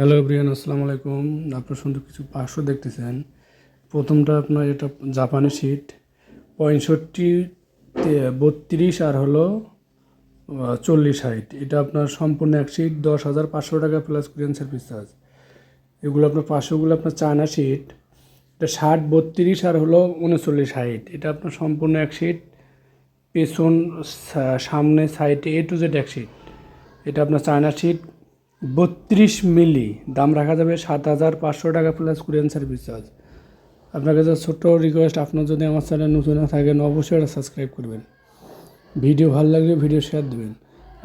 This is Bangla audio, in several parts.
হ্যালো ব্রিয়ান আসসালামু আলাইকুম। আপনার সুন্দর কিছু পাঁচশো দেখতেছেন। প্রথমটা আপনার এটা জাপানি শিট। পঁয়ষট্টি বত্রিশ আর হলো চল্লিশ হাইট এটা আপনার সম্পূর্ণ এক শিট, দশ হাজার পাঁচশো টাকা প্লাস কুরিয়ান সার্ভিস চার্জ এগুলো আপনার পাঁচশোগুলো আপনার চায়না শিট। এটা ষাট, বত্রিশ আর হলো উনচল্লিশ হাইট এটা আপনার সম্পূর্ণ এক শিট। পেছন সামনে সাইডে এ টু জেড এক শিট। এটা আপনার চায়না শিট। বত্রিশ মিলি। দাম রাখা যাবে সাত হাজার পাঁচশো টাকা প্লাস কুরিয়ান সার্ভিস চার্জ আপনার কাছে ছোট্ট রিকোয়েস্ট আপনার যদি আমার চ্যানেল নতুন থাকেন, অবশ্যই এটা সাবস্ক্রাইব করবেন। ভিডিও ভালো লাগলে ভিডিও শেয়ার দেবেন।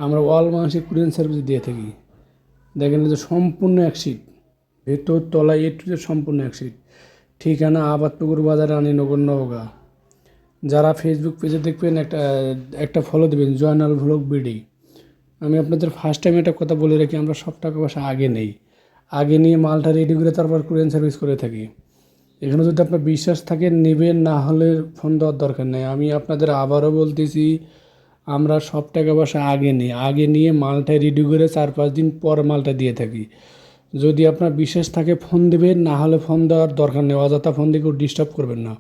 আমরা অল মাসিক কুরিয়ান সার্ভিস দিয়ে থাকি। দেখেন যে সম্পূর্ণ এক সিট ভেতর, তলায় এ টু সম্পূর্ণ এক সিট ঠিকানা আবাদপুকুর বাজার, রানীনগর, নওগাঁ। যারা ফেসবুক পেজে দেখবেন, একটা একটা ফলো দেবেন, জয়নাল ভ্লগ বিডি আমি আপনাদের ফার্স্ট টাইম একটা কথা বলে রাখি, আমরা সব টাকা পয়সা আগে নেই। আগে নিয়ে মালটা রেডি করে তারপর কুরিয়ান সার্ভিস করে থাকি। এখানে যদি আপনার বিশ্বাস থাকে, নেবেন, না হলে ফোন দেওয়ার দরকার নেই। আমি আপনাদের আবারও বলতেছি, আমরা সব টাকা পয়সা আগে নিই। আগে নিয়ে মালটা রেডি করে চার পাঁচ দিন পর মালটা দিয়ে থাকি। যদি আপনার বিশ্বাস থাকে ফোন দেবেন, না হলে ফোন দেওয়ার দরকার নেই। অযথা ফোন দিয়ে কেউ ডিস্টার্ব করবেন না।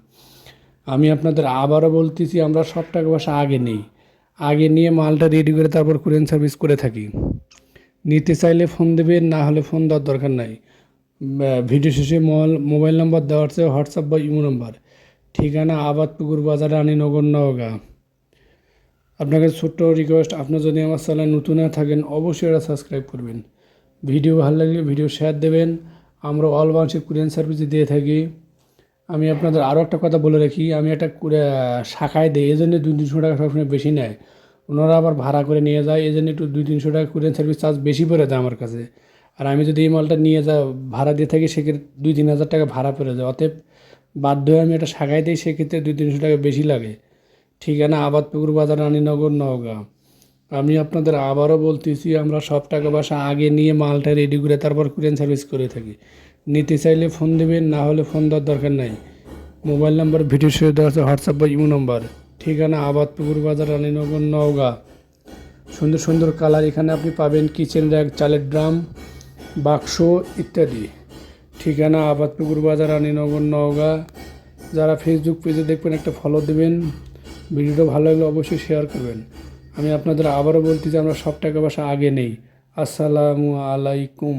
আমি আপনাদের আবারও বলতেছি, আমরা সব টাকা পয়সা আগে নিই। আগে নিয়ে মালটা রেডি করে তারপর কুরিয়ান সার্ভিস করে থাকি। নিতে চাইলে ফোন দেবেন না হলে ফোন দেওয়ার দরকার নাই। ভিডিও শেষে মোবাইল মোবাইল নম্বর দেওয়া হচ্ছে হোয়াটসঅ্যাপ বা ইমো নম্বর ঠিকানা আবাদ আবাদপুকুর বাজার, রানীনগর, নওগাঁ। আপনাকে ছোট্ট রিকোয়েস্ট আপনার যদি আমার চ্যানেল নতুন হয়ে থাকেন, অবশ্যই এটা সাবস্ক্রাইব করবেন। ভিডিও ভালো লাগলে ভিডিও শেয়ার দেবেন। আমরা অল বাংলাদেশে কুরিয়ান সার্ভিস দিয়ে থাকি। আমি আপনাদের আরও একটা কথা বলে রাখি, আমি একটা শাখায় দিই, এই জন্য দুই তিনশো টাকা সবসময় বেশি নেয়। ওনারা আবার ভাড়া করে নিয়ে যায়, এই জন্য একটু দুই তিনশো টাকা কুরিয়ান সার্ভিস চার্জ বেশি পড়ে যায় আমার কাছে। আর আমি যদি এই মালটা নিয়ে যা, ভাড়া দিয়ে থাকি, সেক্ষেত্রে দুই তিন হাজার টাকা ভাড়া পড়ে যায়। অতএব বাধ্য হয়ে আমি একটা শাখায় দিই, সেক্ষেত্রে দুই তিনশো টাকা বেশি লাগে। ঠিকানা আবাদপুকুর বাজার, রানীনগর, নওগাঁ। আমি আপনাদের আবারও বলতেছি, আমরা সব টাকা পয়সা আগে নিয়ে মালটা রেডি করে তারপর কুরিয়ান সার্ভিস করে থাকি। নিতে চাইলে ফোন দেবেন, না হলে ফোন দেওয়ার দরকার নাই। মোবাইল নাম্বার, ভিডিও শেয়ার দেওয়া আছে হোয়াটসঅ্যাপ বা ইমো নাম্বার। ঠিকানা আবাদপুকুর বাজার, রানীনগর, নওগাঁ। সুন্দর সুন্দর কালার এখানে আপনি পাবেন কিচেন র্যাক চালের ড্রাম, বাক্স ইত্যাদি। ঠিকানা আবাদপুকুর বাজার, রানীনগর, নওগাঁ। যারা ফেসবুক পেজে দেখবেন, একটা ফলো দেবেন। ভিডিওটা ভালো লাগলে অবশ্যই শেয়ার করবেন। আমি আপনাদের আবারও বলতে যে আমরা সব টাকা পয়সা আগে নেই। আসসালামু আলাইকুম।